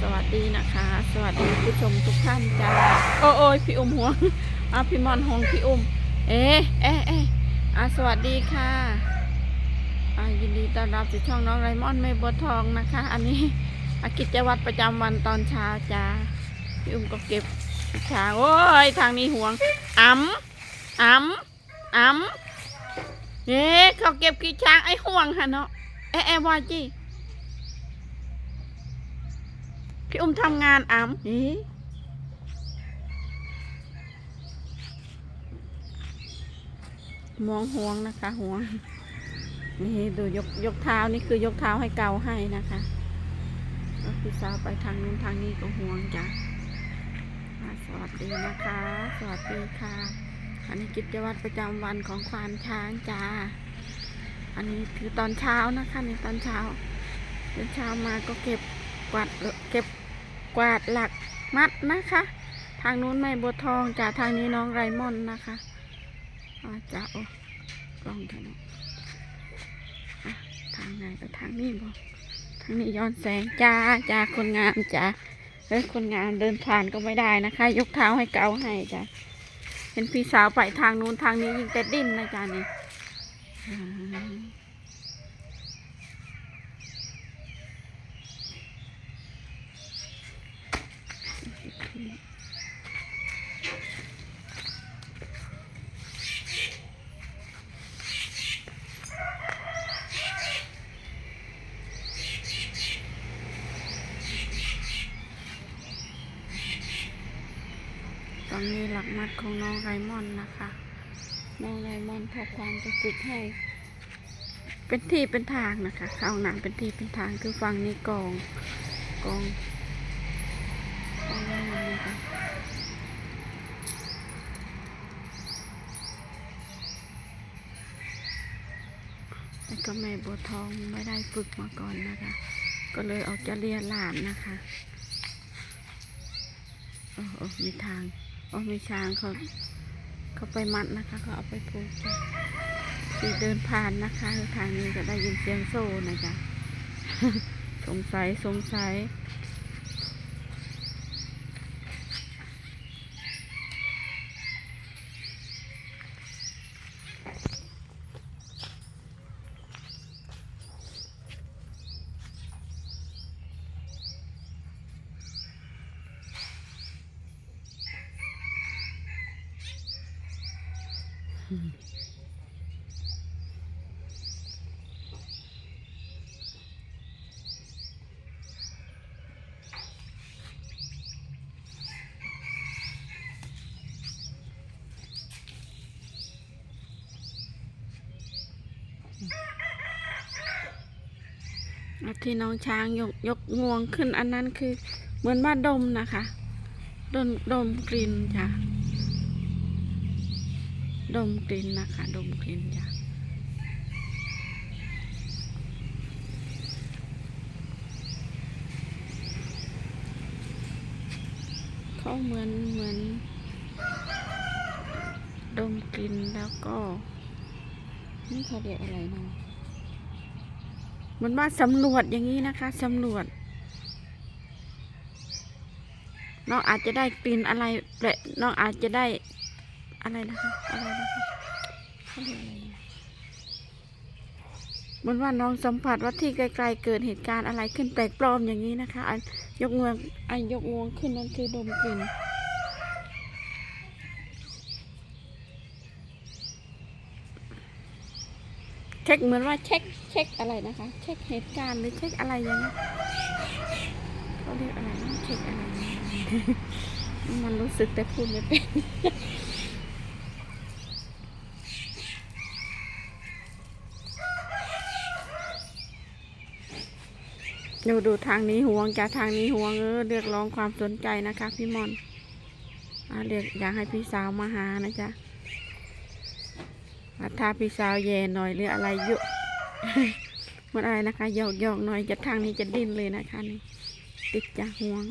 สวัสดีนะคะ สวัสดีผู้ชมทุกท่านจ้าโอ้โอ้ยพี่อุ้มหัวอะพี่มอนหงพี่อุ้ม เอ๊ะเอ๊ะเอ๊ะอะสวัสดีค่ะอะยินดีต้อนรับสู่ช่องน้องไรมอนไม่บัวทองนะคะ อันนี้อากิจวัตรประจำวันตอนเช้าจ้าพี่อุ้มก็เก็บช้างโอ้ยทางนี้ห่วงอ๋ำอ๋ำอ๋ำเอ๊ะเขาเก็บขี้ช้างไอ้ห่วงฮะเนาะเอ๊ะเอ๊ะว่าจี้ พี่อุ้มทำงานอ้ำเอ๊ะมองห่วงนะคะห่วง นี่ดูยกยกเท้านี่คือยกเท้าให้เกาให้นะคะก็พี่สาวไปทางนู้นทางนี้ก็ห่วงจ้ะอะสวัสดีนะคะ สวัสดีค่ะ อันนี้กิจวัตรประจำวันของควานช้างจ้า อันนี้คือตอนเช้านะคะในตอนเช้าตอนเช้ามาก็เก็บ กวาดเก็บกวาดหลักมัดนะคะ ทางนู้นแม่บัวทองจากทางนี้น้องไรมอนนะคะอาจ้าโอ้กล้องทางนี้อะทางไหนก็ทางนี้บอกทางนี้ย้อนแสงจ้าจ้าคนงามจ้าเฮ้ยคนงามเดินผ่านก็ไม่ได้นะคะ ยกเท้าให้เกาให้จ้าเห็นพี่สาวไปทางนู้นทางนี้ยิงแต่ดิ้นนะจ้านี่อ่า ตอนนี้หลักมัด ของน้องไรมอนนะคะ น้องไรมอนพอความจะฝึกให้ เป็นที่เป็นทางนะคะ เข้าหนังเป็นที่เป็นทางคือฟังนี้กองกองกองนะคะแต่ก็แม่บัวทองไม่ได้ฝึกมาก่อนนะคะ ก็เลยเอาจะเรียนหลานนะคะโอ้โอ้มีทาง อ๋อมีช้างเขาเขาไปมัดนะคะเขาเอาไปผูกจ้ะสีเดินผ่านนะคะทางนี้ก็ได้ยินเสียงโซ่นะจ๊ะสงสัยสงสัย ที่น้องช้างยกยกงวงขึ้นอันนั้นคือเหมือนว่าดมนะคะ ดมดมกลิ่นจ้ะ ดมกลิ่นนะคะ ดมกลิ่นจ้ะเขาเหมือนเหมือน ดมกลิ่นแล้วก็ นี่เขาเรียกอะไรนาะเหมันว่าสำรวจอย่างนี้นะคะสำรวจน้องอาจจะได้กลิ่นอะไรแปลกน้องอาจจะได้ อะไรนะคะอะไรนะคะเขาเรียกอะไรนะเหมันว่าน้องสัมผัสว่าที่ไกลๆเกิดเหตุการณ์อะไรขึ้นแปลกปลอมอย่างนี้นะคะอันยกงวงอันยกงวงขึ้นนั่นคือดมกลิ่นเช็คเหมือนว่าเช็คเช็คอะไรนะคะ เช็คเหตุการณ์หรือเช็คอะไรอย่างนี้เขาเรียกอะไรนะเช็คอะไร มันรู้สึกแต่พูดไม่เป็น ดูดูทางนี้ห่วงจากทางนี้ห่วงเออเรียกร้องความสนใจนะคะ พี่มอนอาเรียกอยากให้พี่สาวมาหานะจ๊ะอะถ้าพี่สาวแย่หน่อยหรืออะไรเยอะมันอะไรนะคะหยอกหยอกหน่อยจะทางนี้จะดิ้นเลยนะคะนี่ติดจากห่วง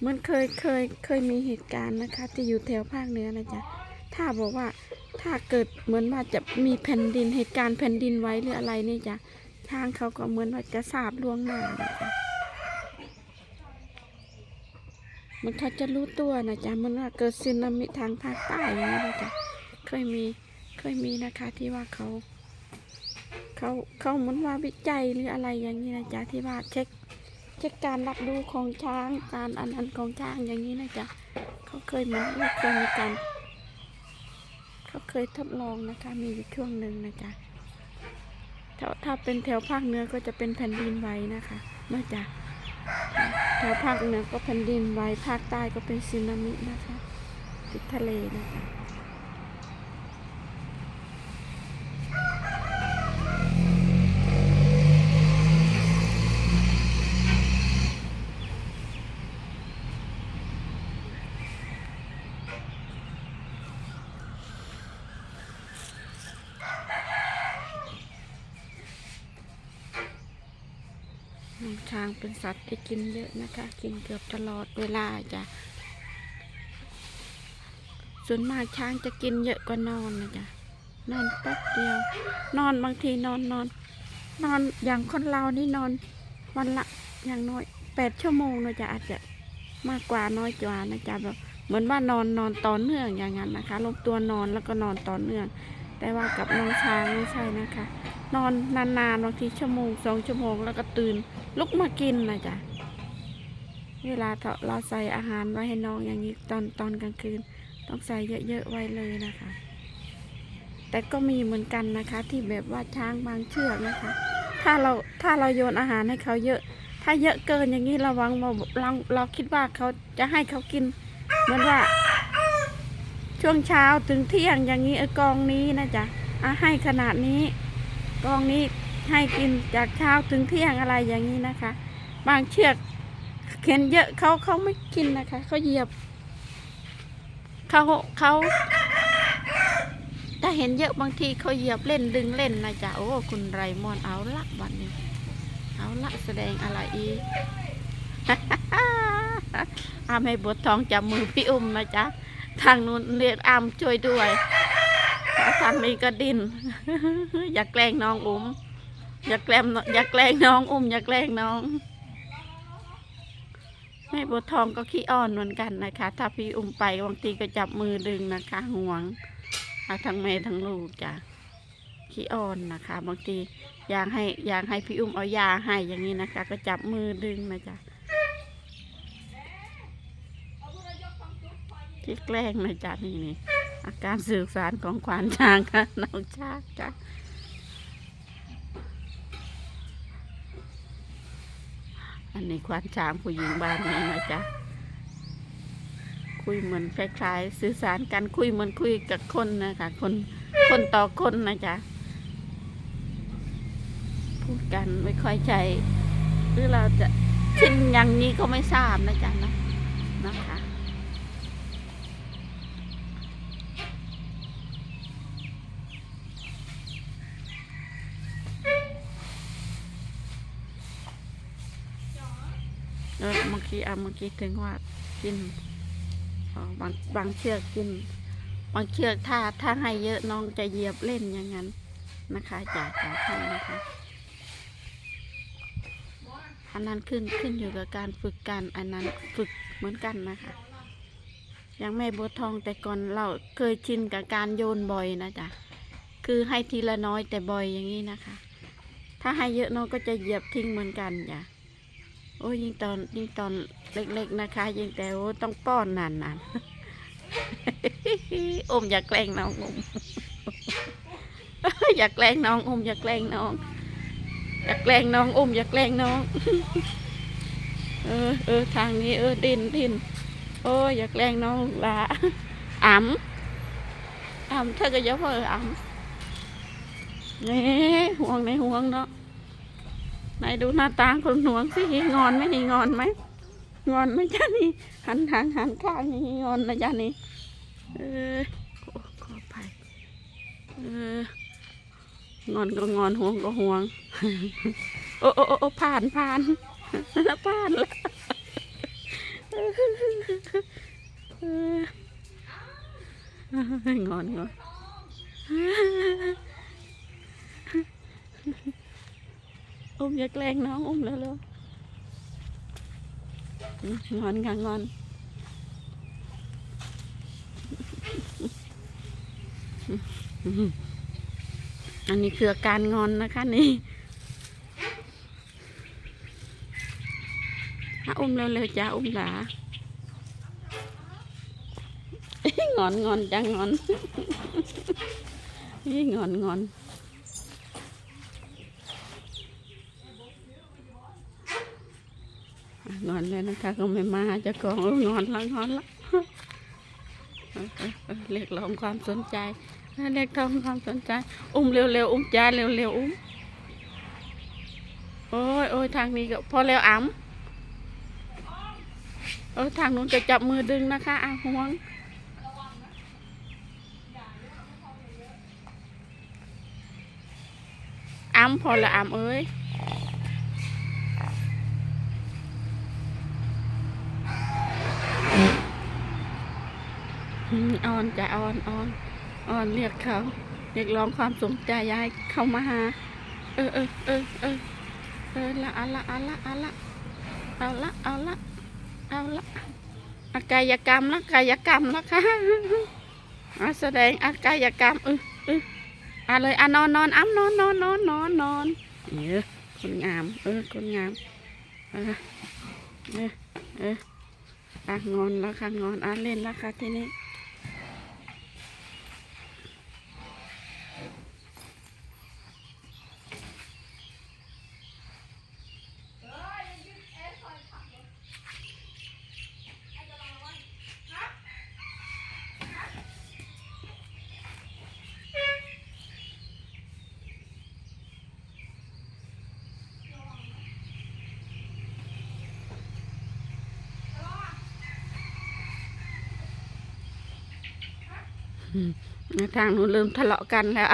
เหมันเคยเคยเคยมีเหตุการณ์นะคะ ที่อยู่แถวภาคเหนือนะจ๊ะถ้าบอกว่าถ้าเกิดเหมือนว่าจะมีแผ่นดินเหตุการณ์แผ่นดินไว้หรืออะไรนี่จ้ะ ทางเขาก็เหมือนว่าจะทราบล่วงหน้านะจ๊ะมันเขาจะรู้ตัวนะจ๊ะมันว่าเกิดซึนามิทางภาคใต้อย่างนี้นะจ๊ะเคยมีเคยมีนะคะที่ว่าเขาเขาเขาเหมือนว่าวิจัยหรืออะไรอย่างนี้นะจ๊ะที่ว่าเช็คเช็คการรับรู้ของช้างการอันอันของช้างอย่างนี้นะจ๊ะเขาเคยมือนเคยมีการเขาเคยทดลองนะคะมีอยู่ช่วงหนึ่งนะจ๊ะ ถ้าถ้าเป็นแถวภาคเหนือก็จะเป็นแผ่นดินไหวนะคะเมื่อจากแถวภาคเหนือก็แผ่นดินไหวภาคใต้ก็เป็นสึนามินะคะติดทะเลนะคะ ช้างเป็นสัตว์ที่กินเยอะนะคะ กินเกือบตลอดเวลาจ้ะส่วนมากช้างจะกินเยอะกว่านอนนะจ๊ะนอนแป๊บเดียว นอนบางทีนอนนอน นอนอย่างคนเรานี่นอนวันละอย่างน้อยแปดชั่วโมงนะจ๊ะอาจจะมากกว่าน้อยกว่านะจ๊ะแบบเหมือนว่านอนนอนต่อเนื่องอย่างนั้นนะคะลงตัวนอนแล้วก็นอนต่อเนื่อง แต่ว่ากับน้องช้างไม่ใช่นะคะ นอนนานๆบางทีชั่วโมงสองชั่วโมงแล้วก็ตื่นลุกมากินนะจ๊ะเวลาเราใส่อาหารไว้ให้น้องอย่างนี้ตอนตอนกลางคืน ต้องใส่เยอะๆไว้เลยนะคะ แต่ก็มีเหมือนกันนะคะ ที่แบบว่าช้างบางเชือกนะคะ ถ้าเราถ้าเราโยนอาหารให้เขาเยอะ ถ้าเยอะเกินอย่างนี้ระวังเราเราเราคิดว่าเขาจะให้เขากิน เหมือนว่า ช่วงเช้าถึงเที่ยงอย่างนี้เออกองนี้นะจ๊ะอะให้ขนาดนี้ กองนี้ให้กินจากเช้าถึงเที่ยงอะไรอย่างนี้นะคะ บางเชือกเข็นเยอะเขาเขาไม่กินนะคะเขาเหยียบเขาเขาถ้าเห็นเยอะบางทีเขาเหยียบเล่นดึงเล่นนะจ๊ะโอ้คุณไรมอนเอาละวันนี้ เอาละแสดงอะไรอีอามให้บททองจับมือพี่อุ้มนะจ๊ะทางนู้นเรียกอามช่วยด้วย ทางนี้ก็ดิน อย่าแกล้งน้องอุ้ม อย่าแกล้งอย่าแกล้งน้องอุ้ม อย่าแกล้งน้องแม่บัวทองก็ขี้อ้อนเหมือนกันนะคะ ถ้าพี่อุ้มไปบางทีก็จับมือดึงนะคะห่วงทั้งแม่ทั้งลูกจ้ะขี้อ้อนนะคะ บางทีอยากให้อยากให้พี่อุ้มเอายาให้อย่างนี้นะคะ ก็จับมือดึงนะจ๊ะที่แกล้งนะจ๊ะนี่นี่ อาการสื่อสารของขวานช้างค่ะน้องช้างจ้ะอันนี้ควานช้างผู้หญิงบ้านนี้นะจ๊ะคุยเหมือนคล้ายๆ สื่อสารกันคุยเหมือนคุยกับคนนะคะคนคนต่อคนนะจ๊ะพูดกันไม่ค่อยใจหรือเราจะชินอย่างนี้ก็ไม่ทราบนะจ๊ะนะ เมื่อกี้อะเมื่อกี้ถึงว่ากินบางบางเชือกกิน บางเชือกถ้าถ้าให้เยอะน้องจะเหยียบเล่นอย่างนั้นนะคะจากจากให้นะคะอันนั้นขึ้นขึ้นอยู่กับการฝึกการอันนั้นฝึกเหมือนกันนะคะย่างแม่บัวทองแต่ก่อนเราเคยชินกับการโยนบ่อยนะจ๊ะคือให้ทีละน้อยแต่บ่อยอย่างนี้นะคะ ถ้าให้เยอะน้องก็จะเหยียบทิ้งเหมือนกันจ้ะ โอ้ยยิ่งตอนยิ่งตอนเล็กๆนะคะ ยิ่งแต่โอ้ต้องป้อนนานๆอมอย่าแกล้งน้องอมอย่าแกล้งน้องอมอย่าแกล้งน้องอย่าแกล้งน้องอมอย่าแกล้งน้อง เออเออทางนี้เออดินดินโอ้ยอย่าแกล้งน้องละอ๋ำอ๋ำเธอก็อย่าเพิ่งอ๋ำนี่ห่วงในห่วงเนาะ ไหนดูหน้าตาคนหนวงสิงอนไหมนี่งอนไหมงอนไหมจ้านี่หันหางหันข้างนี่งอนนะจ้านี่เออขอขอไปเอองอนก็งอนห่วงก็ห่วงโอ้โอ้โอ้ผ่านผ่านผ่านแล้วเอองอนงอน อุ้มอย่าแกล้งน้องอุ้มแล้วลูกงอนค่ะงอน อันนี้คือการงอนนะคะนี่อุ้มเร็วๆจ้าอุ้มหลางอนงอนจังงอน งอนงอน อ่อนแล้วนะคะ ก็ไม่มาจะกองเอองอนแล้วงอนแล้วเรียกร้องความสนใจเรียกร้องความสนใจ อุ้มเร็วๆอุ้มจ้าเร็วๆอุ้มโอ้ยโอ้ยทางนี้ก็พอแล้วอ๋ำเออทางนู้นจะจับมือดึงนะคะอะห่วงอ้ำพอละอ้ำเอ้ย ออนจะออนออนออนเรียกเขาเรียกร้องความสนใจอยายเข้ามาหา เออเออเออเออเออละเอาละเอาละเอาละเอาละเอาละเอาละอากายกรรมนะกายกรรมนะคะอะแสดงอากายกรรมเออเอออะเลยอะนอนนอนอ้ำนอนนอนนอนนอนนอนเออคนงาม เออคนงามเออเออเอออะงอนแล้วค่ะงอนอะเล่นแล้วค่ะทีนี้อืม ทางนู้นเริ่มทะเลาะกันแล้ว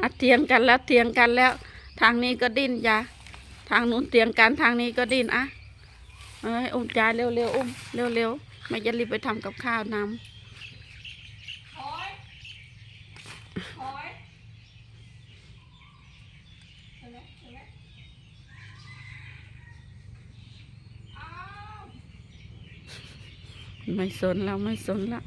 อะเถียงกันแล้วเถียงกันแล้ว ทางนี้ก็ดิ้นจ้ะทางนู้นเถียงกันทางนี้ก็ดิ้นอะเอ้ยอุ้มจ่ายเร็วเร็วๆอุ้มเร็วเร็วๆไม่จะรีบไปทำกับข้าวนำถอยถอยเห็นไหมเห็นไหมอ้วไม่สนแล้วไม่สนละ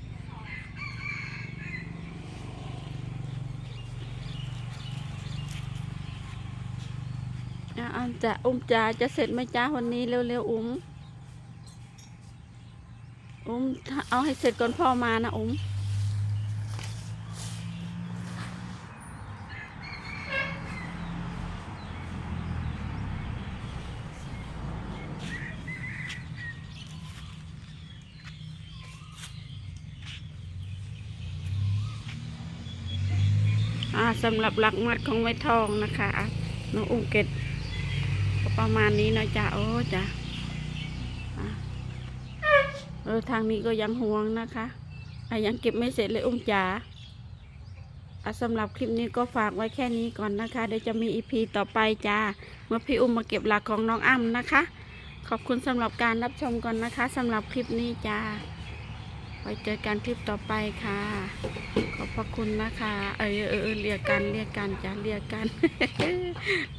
อะอัน จะอุ้มจ่าจะเสร็จไหมจ้าวันนี้เร็วๆอุ้มอุ้มเอาให้เสร็จก่อนพ่อมานะอุ้มสำหรับหลักมัดของไม้ทองนะคะน้องอุ้มเกต ประมาณนี้นะจ้าโอ้จ่ะเออทางนี้ก็ยังห่วงนะคะอะยังเก็บไม่เสร็จเลยอุ้มจ๋าอะสำหรับคลิปนี้ก็ฝากไว้แค่นี้ก่อนนะคะ เดี๋ยวจะมีอีพีต่อไปจ้า เมื่อพี่อุ้มมาเก็บหลักของน้องอ้ำนะคะ ขอบคุณสำหรับการรับชมก่อนนะคะสำหรับคลิปนี้จ้า ไว้เจอกันคลิปต่อไปค่ะ ขอบพระคุณนะคะ เออเออเออเรียกกันเรียกกันจ้าเรียกกัน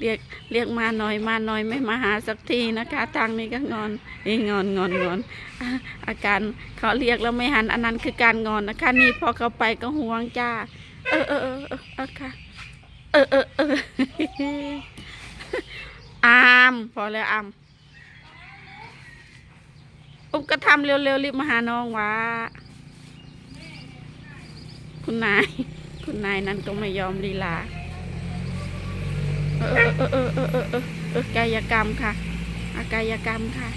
เรียกเรียกมาหน่อยมาหน่อยไม่มาหาสักทีนะคะทางนี้ก็งอนเอ้ยงอนงอนงอนอาการเขาเรียกแล้วไม่หันอันนั้นคือการงอนนะคะนี่พอเขาไปก็ห่วงจ้า เออเออเออเออเออค่ะ เออเออเอออามพอแล้วอามุ้มก็ทำเร็วๆรีบมาหาน้องวะคุณนาย คุณนายนั้นก็ไม่ยอมลีลา เออเออเออเออเออเออเออกายกรรมค่ะอากายกรรมค่ะ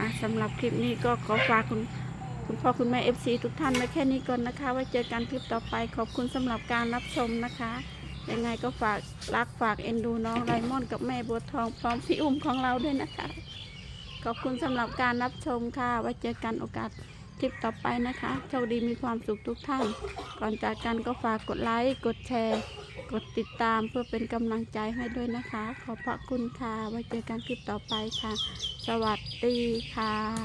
อะสำหรับคลิปนี้ก็ขอฝากคุณคุณพ่อคุณแม่เอฟซีทุกท่านไว้แค่นี้ก่อนนะคะ ไว้เจอกันคลิปต่อไป ขอบคุณสำหรับการรับชมนะคะยังไงก็ฝากรักฝากเอ็นดูน้องไรมอนกับแม่บัวทองพร้อมพี่อุ้มของเราด้วยนะคะ ขอบคุณสำหรับการรับชมค่ะไว้เจอกันโอกาสคลิปต่อไปนะคะโชคดีมีความสุขทุกท่าน ก่อนจากกันก็ฝากกดไลค์กดแชร์ กดติดตามเพื่อเป็นกำลังใจให้ด้วยนะคะ ขอบพระคุณค่ะไว้เจอกันคลิปต่อไปค่ะ สวัสดีค่ะ